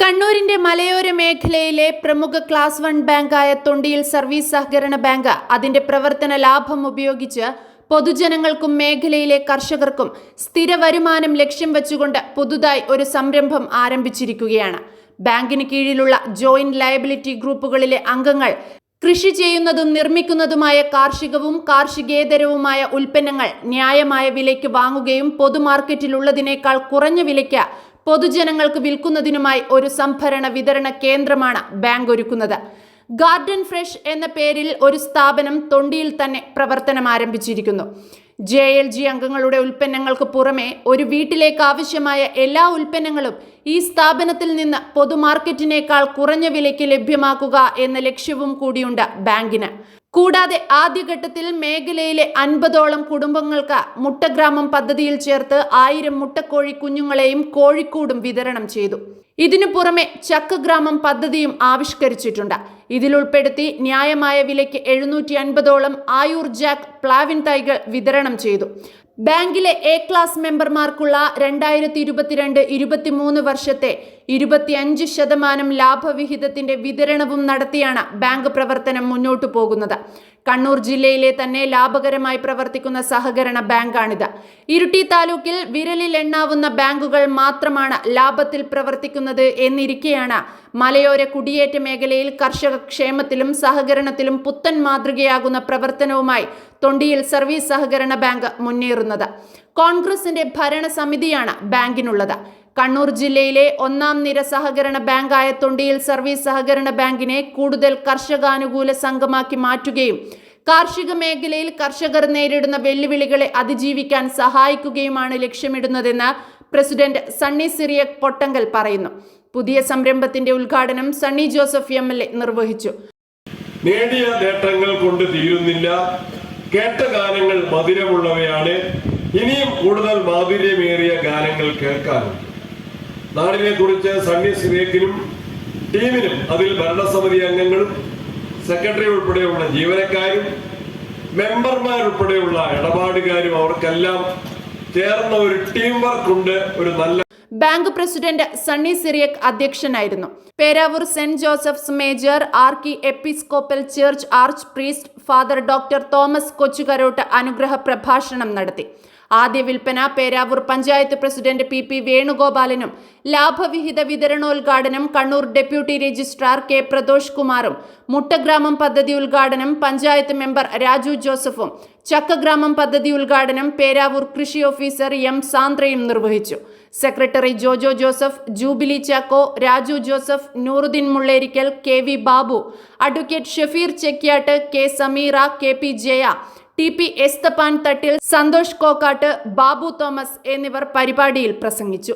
കണ്ണൂരിന്റെ മലയോര മേഖലയിലെ പ്രമുഖ ക്ലാസ് വൺ ബാങ്കായ തൊണ്ടിയിൽ സർവീസ് സഹകരണ ബാങ്ക് അതിന്റെ പ്രവർത്തന ലാഭം ഉപയോഗിച്ച് പൊതുജനങ്ങൾക്കും മേഖലയിലെ കർഷകർക്കും സ്ഥിര വരുമാനം ലക്ഷ്യം വെച്ചുകൊണ്ട് പുതുതായി ഒരു സംരംഭം ആരംഭിച്ചിരിക്കുകയാണ്. ബാങ്കിന് കീഴിലുള്ള ജോയിന്റ് ലയബിലിറ്റി ഗ്രൂപ്പുകളിലെ അംഗങ്ങൾ കൃഷി ചെയ്യുന്നതും നിർമ്മിക്കുന്നതുമായ കാർഷികവും കാർഷികേതരവുമായ ഉൽപ്പന്നങ്ങൾ ന്യായമായ വിലയ്ക്ക് വാങ്ങുകയും പൊതുമാർക്കറ്റിലുള്ളതിനേക്കാൾ കുറഞ്ഞ വിലയ്ക്ക് പൊതുജനങ്ങൾക്ക് വിൽക്കുന്നതിനുമായി ഒരു സംഭരണ വിതരണ കേന്ദ്രമാണ് ബാങ്ക് ഒരുക്കുന്നത്. ഗാർഡൻ ഫ്രഷ് എന്ന പേരിൽ ഒരു സ്ഥാപനം തൊണ്ടിയിൽ തന്നെ പ്രവർത്തനം ആരംഭിച്ചിരിക്കുന്നു. ജെ എൽ ജി അംഗങ്ങളുടെ ഉൽപ്പന്നങ്ങൾക്ക് പുറമെ ഒരു വീട്ടിലേക്ക് ആവശ്യമായ എല്ലാ ഉൽപ്പന്നങ്ങളും ഈ സ്ഥാപനത്തിൽ നിന്ന് പൊതുമാർക്കറ്റിനേക്കാൾ കുറഞ്ഞ വിലയ്ക്ക് ലഭ്യമാക്കുക എന്ന ലക്ഷ്യവും കൂടിയുണ്ട് ബാങ്കിന്. കൂടാതെ ആദ്യഘട്ടത്തിൽ മേഖലയിലെ അൻപതോളം കുടുംബങ്ങൾക്ക് മുട്ടഗ്രാമം പദ്ധതിയിൽ ചേർത്ത് ആയിരം മുട്ടക്കോഴി കുഞ്ഞുങ്ങളെയും കോഴിക്കൂടും വിതരണം ചെയ്തു. ഇതിനു പുറമെ ചക്കഗ്രാമം പദ്ധതിയും ആവിഷ്കരിച്ചിട്ടുണ്ട്. ഇതിലുൾപ്പെടുത്തി ന്യായമായ വിലയ്ക്ക് എഴുന്നൂറ്റി അൻപതോളം ആയൂർ ജാക്ക് പ്ലാവിൻ തൈകൾ വിതരണം ചെയ്തു. ബാങ്കിലെ എ ക്ലാസ് മെമ്പർമാർക്കുള്ള രണ്ടായിരത്തി ഇരുപത്തിരണ്ട് ഇരുപത്തിമൂന്ന് വർഷത്തെ ഇരുപത്തിയഞ്ച് ശതമാനം ലാഭവിഹിതത്തിന്റെ വിതരണവും നടത്തിയാണ് ബാങ്ക് പ്രവർത്തനം മുന്നോട്ടു പോകുന്നത്. കണ്ണൂർ ജില്ലയിലെ തന്നെ ലാഭകരമായി പ്രവർത്തിക്കുന്ന സഹകരണ ബാങ്കാണിത്. ഇരുട്ടി താലൂക്കിൽ വിരലിൽ എണ്ണാവുന്ന ബാങ്കുകൾ മാത്രമാണ് ലാഭത്തിൽ പ്രവർത്തിക്കുന്നത് എന്നിരിക്കെയാണ് മലയോര കുടിയേറ്റ മേഖലയിൽ കർഷക ക്ഷേമത്തിലും സഹകരണത്തിലും പുത്തൻ മാതൃകയാകുന്ന പ്രവർത്തനവുമായി തൊണ്ടിയിൽ സർവീസ് സഹകരണ ബാങ്ക് മുന്നേറുന്നത്. കോൺഗ്രസിന്റെ ഭരണസമിതിയാണ് ബാങ്കിനുള്ളത്. കണ്ണൂർ ജില്ലയിലെ ഒന്നാം നിര സഹകരണ ബാങ്കായ തൊണ്ടിയിൽ സർവീസ് സഹകരണ ബാങ്കിനെ കൂടുതൽ കർഷകാനുകൂല സംഘമാക്കി മാറ്റുകയും കാർഷിക മേഖലയിൽ കർഷകർ നേരിടുന്ന വെല്ലുവിളികളെ അതിജീവിക്കാൻ സഹായിക്കുകയുമാണ് ലക്ഷ്യമിടുന്നതെന്ന് പ്രസിഡന്റ് സണ്ണി സിറിയക് പൊട്ടങ്കൽ പറയുന്നു. പുതിയ സംരംഭത്തിന്റെ ഉദ്ഘാടനം Sunny Joseph M L A നിർവഹിച്ചു. നേടിയ നേട്ടങ്ങൾ കൊണ്ട് തീരുന്നില്ല. കേട്ട ഗാനങ്ങൾ മധുരമുള്ളവയാണ്. ഇനിയും കൂടുതൽ മാധുര്യമേറിയ ഗാനങ്ങൾ കേൾക്കാനുണ്ട് നാടിനെ കുറിച്ച് സണ്ണി സിറിയക്കിനും ടീമിനും അതിൽ ഭരണസമിതി അംഗങ്ങളും സെക്രട്ടറി ഉൾപ്പെടെയുള്ള ജീവനക്കാരും മെമ്പർമാരുൾപ്പെടെയുള്ള ഇടപാടുകാരും അവർക്കെല്ലാം ചേർന്ന ഒരു ടീം വർക്ക് ഉണ്ട് ഒരു നല്ല ബാങ്ക് പ്രസിഡന്റ് സണ്ണി സിറിയക് അധ്യക്ഷനായിരുന്നു. Peravoor saint Joseph's major archiepiscopal church arch priest father doctor Thomas Kochukarott അനുഗ്രഹ പ്രഭാഷണം നടത്തി. ആദ്യ വിൽപ്പന Peravoor panchayat president P P വേണുഗോപാലനും ലാഭവിഹിത വിതരണോദ്ഘാടനം Kannur deputy registrar K Pradosh കുമാറും മുട്ടഗ്രാമം പദ്ധതി ഉദ്ഘാടനം പഞ്ചായത്ത് മെമ്പർ രാജു ജോസഫും ചക്കഗ്രാമം പദ്ധതി ഉദ്ഘാടനം പേരാവൂർ കൃഷി ഓഫീസർ എം സാന്ദ്രയും നിർവഹിച്ചു. Secretary Jojo Joseph Jubilee Chacko Raju Joseph Nooruddin Mullerikkal K V Babu advocate Shafeer Chekyatt K Sameera K P Jaya T P Esthappan Thattil Santhosh Kokkatt Babu Thomas എന്നിവർ പരിപാടിയിൽ പ്രസംഗിച്ചു.